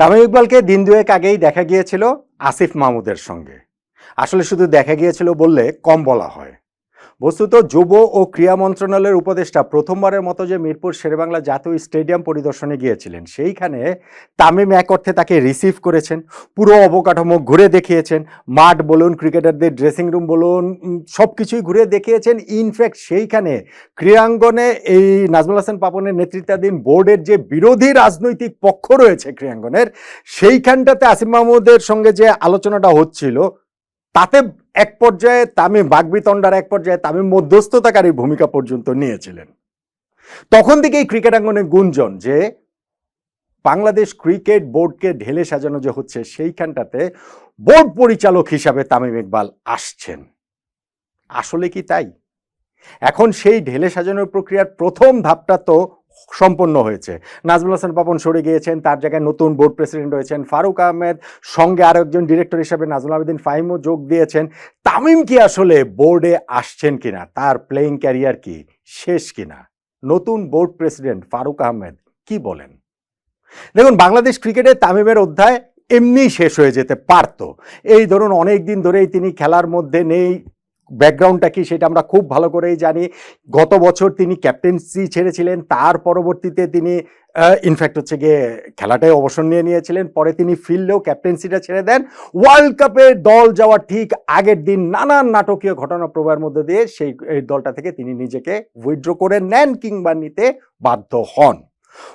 তামিম ইকবালকে দিন দুয়েক আগেই দেখা গিয়েছিল আসিফ মাহমুদের সঙ্গে। আসলে শুধু দেখা গিয়েছিল বললে কম বলা হয়। বস্তুত যুব ও ক্রীড়া মন্ত্রণালয়ের উপদেষ্টা প্রথমবারের মতো যে মিরপুর শেরেবাংলা জাতীয় স্টেডিয়াম পরিদর্শনে গিয়েছিলেন, সেইখানে তামিম এক অর্থে তাকে রিসিভ করেছেন, পুরো অবকাঠামো ঘুরে দেখিয়েছেন, মাঠ বলুন, ক্রিকেটারদের ড্রেসিং রুম বলুন সব কিছুই ঘুরে দেখিয়েছেন। ইনফ্যাক্ট সেইখানে ক্রীড়াঙ্গনে এই নাজমুল হাসান পাপনের নেতৃত্বাধীন বোর্ডের যে বিরোধী রাজনৈতিক পক্ষ রয়েছে ক্রীড়াঙ্গনের, সেইখানটাতে আসিফ মাহমুদের সঙ্গে যে আলোচনাটা হচ্ছিল, তাতে এক পর্যায়ে তামিম বাগবিতণ্ডার এক পর্যায়ে তামিম মধ্যস্থতাকারী ভূমিকা পর্যন্ত নিয়েছিলেন। তখন থেকেই ক্রিকেট আঙ্গনে গুঞ্জন যে বাংলাদেশ ক্রিকেট বোর্ডকে ঢেলে সাজানো যে হচ্ছে, সেইখানটাতে বোর্ড পরিচালক হিসাবে তামিম ইকবাল আসছেন। আসলে কি তাই? এখন সেই ঢেলে সাজানোর প্রক্রিয়ার প্রথম ধাপটা তো সম্পন্ন হয়েছে। নাজমুল হাসান পাপন সরে গিয়েছেন, তার জায়গায় নতুন বোর্ড প্রেসিডেন্ট হয়েছেন ফারুক আহমেদ সঙ্গে আরও একজন ডিরেক্টর হিসেবে নাজমুল আবেদিন ফাহিমও যোগ দিয়েছেন। তামিম কি আসলে বোর্ডে আসছেন কিনা? তার প্লেইং ক্যারিয়ার কি শেষ কিনা? নতুন বোর্ড প্রেসিডেন্ট ফারুক আহমেদ কি বলেন? দেখুন, বাংলাদেশ ক্রিকেটে তামিমের অধ্যায় এমনি শেষ হয়ে যেতে পারতো। এই ধরুন অনেক দিন ধরেই তিনি খেলার মধ্যে নেই ব্যাকগ্রাউন্ডটা কি সেটা আমরা খুব ভালো করেই জানি। গত বছর তিনি ক্যাপ্টেন্সি ছেড়েছিলেন, তার পরবর্তীতে তিনি ইনফ্যাক্ট হচ্ছে গিয়ে খেলাটায় অবসর নিয়ে নিয়েছিলেন, পরে তিনি ফিল্ডেও ক্যাপ্টেন্সিটা ছেড়ে দেন। ওয়ার্ল্ড কাপে দল যাওয়ার ঠিক আগের দিন নানান নাটকীয় ঘটনা প্রবাহের মধ্যে দিয়ে সেই দলটা থেকে তিনি নিজেকে উইথড্র করে নেন কিংবা নিতে বাধ্য হন।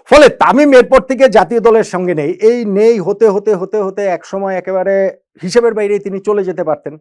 ফলে তামিম এরপর থেকে জাতীয় দলের সঙ্গে নেই। এই নেই হতে হতে হতে হতে এক সময় একেবারে হিসেবের বাইরে তিনি চলে যেতে পারতেন।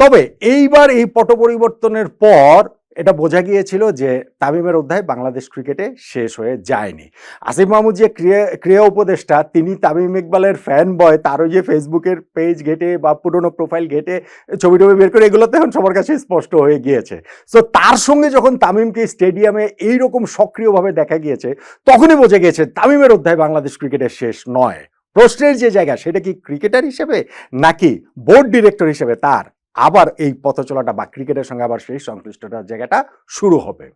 তবে এইবার এই পট পরিবর্তনের পর এটা বোঝা গিয়েছিল যে তামিমের অধ্যায় বাংলাদেশ ক্রিকেটে শেষ হয়ে যায়নি। আসিফ মাহমুদ যে ক্রিয়া ক্রিয়া উপদেষ্টা, তিনি তামিম ইকবালের ফ্যান বয় তারও যে ফেসবুকের পেজ ঘেটে বা পুরনো প্রোফাইল ঘেটে ছবি টবি বের করে এগুলোতে এখন সবার কাছে স্পষ্ট হয়ে গিয়েছে। সো তার সঙ্গে যখন তামিমকে স্টেডিয়ামে এইরকম সক্রিয়ভাবে দেখা গিয়েছে, তখনই বোঝা গিয়েছে তামিমের অধ্যায় বাংলাদেশ ক্রিকেটের শেষ নয়। প্রশ্নের যে জায়গা, সেটা কি ক্রিকেটার হিসেবে নাকি বোর্ড ডিরেক্টর হিসেবে তার? আবার এই পথ চলাটা বা ক্রিকেটের সঙ্গে আবার সেই সংশ্লিষ্টতার জায়গাটা শুরু হবে।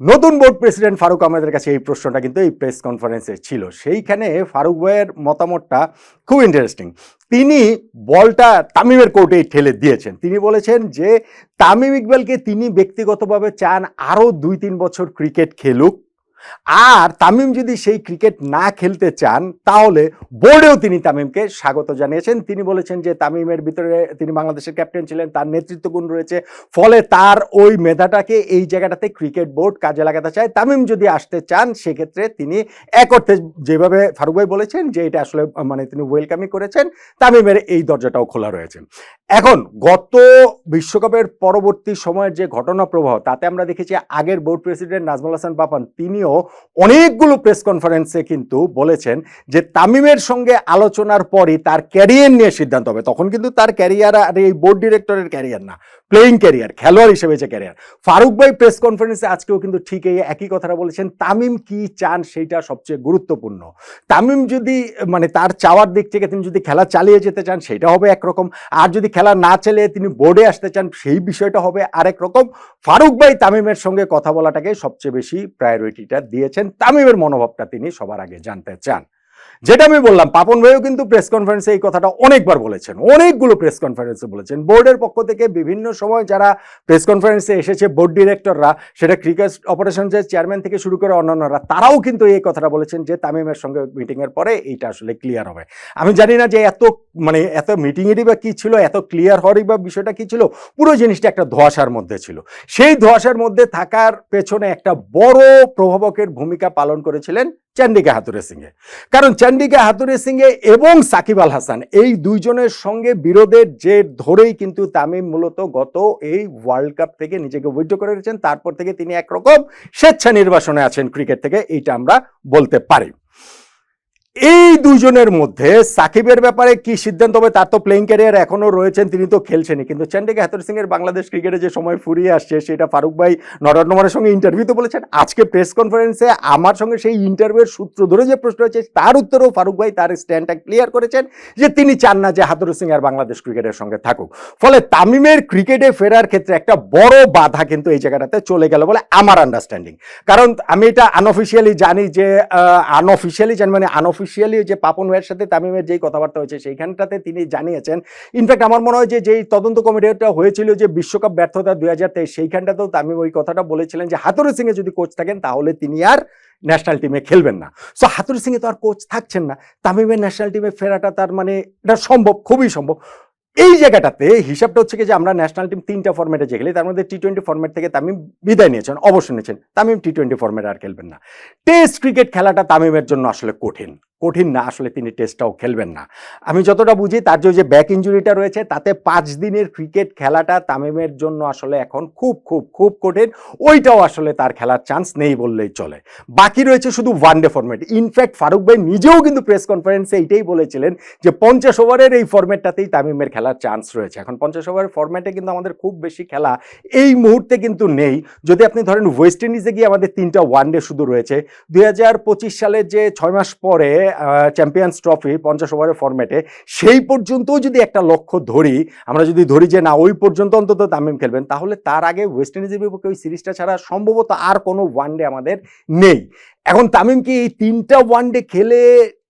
নতুন বোর্ড প্রেসিডেন্ট ফারুক আহমেদের কাছে এই প্রশ্নটা কিন্তু এই প্রেস কনফারেন্সে ছিল। সেইখানে ফারুক ভাইয়ের মতামতটা খুব ইন্টারেস্টিং তিনি বলটা তামিমের কোর্টেই ঠেলে দিয়েছেন। তিনি বলেছেন যে, তামিম ইকবালকে তিনি ব্যক্তিগতভাবে চান আরও দুই তিন বছর ক্রিকেট খেলুক। আর তামিম যদি সেই ক্রিকেট না খেলতে চান, তাহলে বোর্ডেও তিনি তামিমকে স্বাগত জানিয়েছেন। তিনি বলেছেন যে তামিমের ভিতরে তিনি বাংলাদেশের ক্যাপ্টেন ছিলেন, তার নেতৃত্ব গুণ রয়েছে। ফলে তার ওই মেধাটাকে এই জায়গাটাতে ক্রিকেট বোর্ড কাজে লাগাতে চায়। তামিম যদি আসতে চান, সেক্ষেত্রে তিনি এক অর্থে যেভাবে ফারুক ভাই বলেছেন যে এটা আসলে মানে তিনি ওয়েলকামই করেছেন, তামিমের এই দরজাটাও খোলা রয়েছে। এখন গত বিশ্বকাপের পরবর্তী সময়ের যে ঘটনা প্রবাহ, তাতে আমরা দেখেছি আগের বোর্ড প্রেসিডেন্ট নাজমুল হাসান পাপান তিনিও অনেকগুলো প্রেস কনফারেন্সে কিন্তু বলেছেন যে তামিমের সঙ্গে আলোচনার পরই তার ক্যারিয়ার নিয়ে সিদ্ধান্ত হবে। তখন কিন্তু তার ক্যারিয়ার আর এই বোর্ড ডিরেক্টরের ক্যারিয়ার না। প্লেইং ক্যারিয়ার খেলোয়াড় হিসেবে যে ক্যারিয়ার ফারুক ভাই প্রেস কনফারেন্সে আজকেও কিন্তু ঠিক এই একই কথাটা বলেছেন। তামিম কি চান সেইটা সবচেয়ে গুরুত্বপূর্ণ। তামিম যদি মানে তার চাওয়ার দিক থেকে তিনি যদি খেলা চালিয়ে যেতে চান, সেটা হবে একরকম। আর যদি খেলা না চালিয়ে তিনি বোর্ডে আসতে চান, সেই বিষয়টা হবে আরেক রকম। ফারুক ভাই তামিমের সঙ্গে কথা বলাটাকে সবচেয়ে বেশি প্রায়োরিটিটা দিয়েছেন। তামিমের মনোভাবটা তিনি সবার আগে জানতে চান। যেটা আমি বললাম, পাপন ভাইও কিন্তু প্রেস কনফারেন্সে এই কথাটা অনেকবার বলেছেন, অনেকগুলো প্রেস কনফারেন্সে বলেছেন। বোর্ডের পক্ষ থেকে বিভিন্ন সময় যারা প্রেস কনফারেন্সে এসেছে বোর্ড ডিরেক্টররা সেটা ক্রিকেট অপারেশনসের চেয়ারম্যান থেকে শুরু করে অন্যান্যরা, তারাও কিন্তু এই কথাটা বলেছেন যে তামিমের সঙ্গে মিটিংয়ের পরে এইটা আসলে ক্লিয়ার হবে। আমি জানি না যে এত মানে এত মিটিংয়েরই বা কী ছিল, এত ক্লিয়ার হওয়ারই বা বিষয়টা কী ছিল, পুরো জিনিসটা একটা ধোয়াশার মধ্যে ছিল। সেই ধোয়াশার মধ্যে থাকার পেছনে একটা বড় প্রভাবকের ভূমিকা পালন করেছিলেন চান্ডিকা হাতুরে সিংয়ে কারণ চান্ডিকা হাতুরে সিংয়ে এবং সাকিব আল হাসান, এই দুইজনের সঙ্গে বিরোধের যে ধরেই কিন্তু তামিম মূলত গত এই ওয়ার্ল্ড কাপ থেকে নিজেকে উইথড্র করে রেখেছেন। তারপর থেকে তিনি একরকম স্বেচ্ছা নির্বাসনে আছেন ক্রিকেট থেকে, এইটা আমরা বলতে পারি। এই দুজনের মধ্যে সাকিবের ব্যাপারে কি সিদ্ধান্ত হবে, তার তো প্লেইং ক্যারিয়ার এখনও রয়েছেন, তিনি তো খেলছেনই। কিন্তু চান্ডিকা হাতুর সিং এর বাংলাদেশ ক্রিকেটে যে সময় ফুরিয়ে আসছে, সেটা ফারুক ভাই নরেন্দ্র সঙ্গে ইন্টারভিউতে বলেছেন। আজকে প্রেস কনফারেন্সে আমার সঙ্গে সেই ইন্টারভিউয়ের সূত্র ধরে যে প্রশ্ন হয়েছে, তার উত্তরেও ফারুক ভাই তার স্ট্যান্ডটা ক্লিয়ার করেছেন যে তিনি চান না যে হাতুর সিং আর বাংলাদেশ ক্রিকেটের সঙ্গে থাকুক। ফলে তামিমের ক্রিকেটে ফেরার ক্ষেত্রে একটা বড় বাধা কিন্তু এই জায়গাটাতে চলে গেল বলে আমার আন্ডারস্ট্যান্ডিং কারণ আমি এটা আনঅফিসিয়ালি জানি যে আনঅফিসিয়ালি জানি মানে আনঅফিসিয়ালি অফিসিয়ালি যে পাপন ভাইয়ের সাথে তামিমের যেই কথাবার্তা হয়েছে, সেইখানটাতে তিনি জানিয়েছেন। ইনফ্যাক্ট আমার মনে হয় যে, যেই তদন্ত কমিটিটা হয়েছিল যে, বিশ্বকাপ ব্যর্থতা দুই হাজার তেইশ, সেইখানটাতেও তামিম ওই কথাটা বলেছিলেন যে হাতুরু সিংয়ে যদি কোচ থাকেন, তাহলে তিনি আর ন্যাশনাল টিমে খেলবেন না। সো হাতুরু সিংয়ে তো আর কোচ থাকছেন না। তামিমের ন্যাশনাল টিমে ফেরাটা তার মানে এটা সম্ভব, খুবই সম্ভব। এই জায়গাটাতে হিসাবটা হচ্ছে যে, আমরা ন্যাশনাল টিম তিনটা ফর্মেটে যে খেলি, তার মধ্যে টি টোয়েন্টি ফর্মেট থেকে তামিম বিদায় নিয়েছেন, অবশ্যই নিয়েছেন। তামিম টি টোয়েন্টি ফর্মেটে আর খেলবেন না। টেস্ট ক্রিকেট খেলাটা তামিমের জন্য আসলে কঠিন। কঠিন না, আসলে তিনি টেস্টটাও খেলবেন না। আমি যতটা বুঝি, তার যে যে ব্যাক ইঞ্জুরিটা রয়েছে, তাতে পাঁচ দিনের ক্রিকেট খেলাটা তামিমের জন্য আসলে এখন খুব খুব খুব কঠিন। ওইটাও আসলে তার খেলার চান্স নেই বললেই চলে। বাকি রয়েছে শুধু ওয়ানডে ফর্মেট ইনফ্যাক্ট ফারুক ভাই নিজেও কিন্তু প্রেস কনফারেন্সে এইটাই বলেছিলেন যে, পঞ্চাশ ওভারের এই ফর্মেটটাতেই তামিমের খেলার চান্স রয়েছে। এখন পঞ্চাশ ওভারের ফর্মেটে কিন্তু আমাদের খুব বেশি খেলা এই মুহূর্তে কিন্তু নেই। যদি আপনি ধরেন ওয়েস্ট ইন্ডিজে গিয়ে আমাদের তিনটা ওয়ানডে শুধু রয়েছে, দুই হাজার পঁচিশ সালের যে ছয় মাস পরে চ্যাম্পিয়ন্স ট্রফি পঞ্চাশ ওভারের ফর্মেটে সেই পর্যন্তও যদি একটা লক্ষ্য ধরি, আমরা যদি ধরি যে না, ওই পর্যন্ত অন্তত তামিম খেলবেন, তাহলে তার আগে ওয়েস্ট ইন্ডিজের বিপক্ষে ওই সিরিজটা ছাড়া সম্ভবত আর কোনো ওয়ানডে আমাদের নেই। এখন তামিম কি এই তিনটা ওয়ানডে খেলে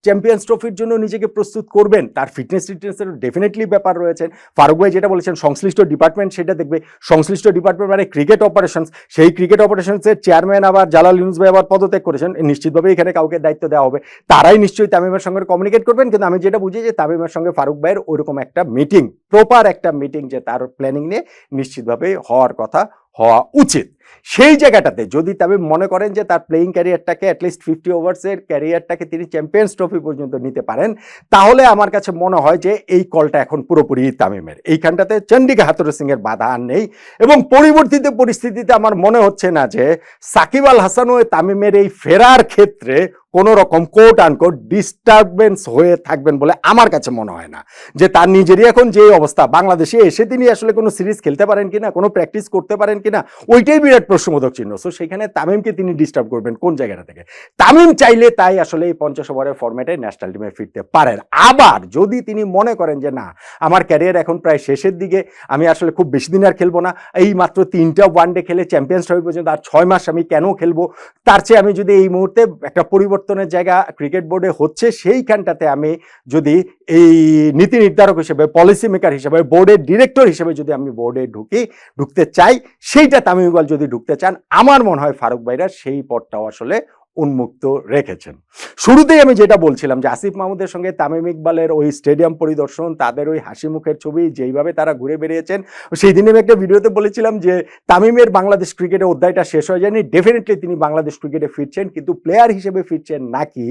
চ্যাম্পিয়ন্স ট্রফির জন্য নিজেকে প্রস্তুত করবেন, তার ফিটনেস টিটনেসের ডেফিনেটলি ব্যাপার রয়েছে। ফারুক ভাই যেটা বলেছেন, সংশ্লিষ্ট ডিপার্টমেন্ট সেটা দেখবে। সংশ্লিষ্ট ডিপার্টমেন্ট মানে ক্রিকেট অপারেশনস সেই ক্রিকেট অপারেশনসের চেয়ারম্যান আবার জালাল ইউনুস ভাই আবার পদত্যাগ করেছেন। নিশ্চিতভাবে এখানে কাউকে দায়িত্ব দেওয়া হবে। তারাই নিশ্চয়ই তামিমের সঙ্গে কমিউনিকেট করবেন, কিন্তু আমি যেটা বুঝি যে তামিমের সঙ্গে ফারুক ভাইয়ের ওইরকম একটা মিটিং প্রপার একটা মিটিং যে তার প্ল্যানিং নিয়ে নিশ্চিতভাবে হওয়ার কথা হওয়া উচিত। সেই জায়গাটাতে যদি তামিম মনে করেন যে তার প্লেয়িং ক্যারিয়ারটাকে অ্যাটলিস্ট ফিফটি ওভার্সের ক্যারিয়ারটাকে তিনি চ্যাম্পিয়ন্স ট্রফি পর্যন্ত নিতে পারেন, তাহলে আমার কাছে মনে হয় যে এই কলটা এখন পুরোপুরি তামিমের। এইখানটাতে চন্ডিকা হাতুর সিংয়ের বাধা আর নেই এবং পরিবর্তিত পরিস্থিতিতে আমার মনে হচ্ছে না যে সাকিব আল হাসান ও তামিমের এই ফেরার ক্ষেত্রে কোনো রকম কোট আনকোট ডিস্টারবেন্স হয়ে থাকবেন বলে আমার কাছে মনে হয় না। যে তার নিজেরই এখন যে অবস্থা, বাংলাদেশে এসে তিনি আসলে কোনো সিরিজ খেলতে পারেন কি না কোনো প্র্যাকটিস করতে পারেন কি না ওইটাই বিরাট প্রশ্নবোধক চিহ্ন। সো সেখানে তামিমকে তিনি ডিস্টার্ব করবেন কোন জায়গাটা থেকে? তামিম চাইলে তাই আসলে এই পঞ্চাশ ওভারের ফর্মেটে ন্যাশনাল টিমে ফিরতে পারেন। আবার যদি তিনি মনে করেন যে না, আমার ক্যারিয়ার এখন প্রায় শেষের দিকে, আমি আসলে খুব বেশি দিন আর খেলব না, এই মাত্র তিনটা ওয়ানডে খেলে চ্যাম্পিয়ন্স ট্রফি পর্যন্ত আর ছয় মাস আমি কেন খেলব? তার চেয়ে আমি যদি এই মুহূর্তে একটা পরিবর্তনের জায়গা ক্রিকেট বোর্ডে হচ্ছে, সেইখানটাতে আমি যদি এই নীতি নির্ধারক হিসেবে পলিসি মেকার হিসেবে বোর্ডের ডিরেক্টর হিসেবে যদি আমি বোর্ডে ঢুকি, ঢুকতে চাই সেইটা তামিম ইকবাল যদি ঢুকতে চান, আমার মনে হয় ফারুক ভাইরা সেই পথটাও আসলে উন্মুক্ত রেখেছেন। শুরুতেই আমি যেটা বলছিলাম যে আসিফ মাহমুদের সঙ্গে তামিম ইকবালের ওই স্টেডিয়াম পরিদর্শন, তাদের ওই হাসি মুখের ছবি, যেইভাবে তারা ঘুরে বেরিয়েছেন সেই দিনে আমি একটা ভিডিওতে বলেছিলাম যে তামিমের বাংলাদেশ ক্রিকেটের অধ্যায়টা শেষ হয়ে যায়নি। ডেফিনেটলি তিনি বাংলাদেশ ক্রিকেটে ফিরছেন, কিন্তু প্লেয়ার হিসেবে ফিরছেন নাকি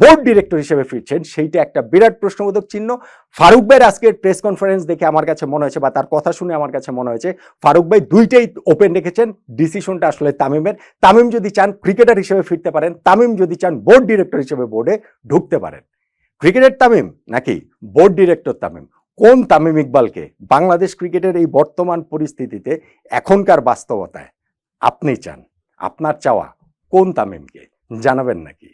বোর্ড ডিরেক্টর হিসেবে ফিরছেন, সেইটা একটা বিরাট প্রশ্নবোধক চিহ্ন। ফারুক ভাইয়ের আজকের প্রেস কনফারেন্স দেখে আমার কাছে মনে হয়েছে বা তার কথা শুনে আমার কাছে মনে হয়েছে, ফারুক ভাই দুইটাই ওপেন রেখেছেন ডিসিশনটা আসলে তামিমের। তামিম যদি চান ক্রিকেটার হিসেবে ফিরতে পারেন। তামিম যদি চান বোর্ড ডিরেক্টর হিসেবে বোর্ডে ঢুকতে পারেন। ক্রিকেটের তামিম নাকি বোর্ড ডিরেক্টর তামিম? কোন তামিম ইকবালকে বাংলাদেশ ক্রিকেটের এই বর্তমান পরিস্থিতিতে এখনকার বাস্তবতায় আপনি চান? আপনার চাওয়া কোন তামিমকে? জানাবেন নাকি?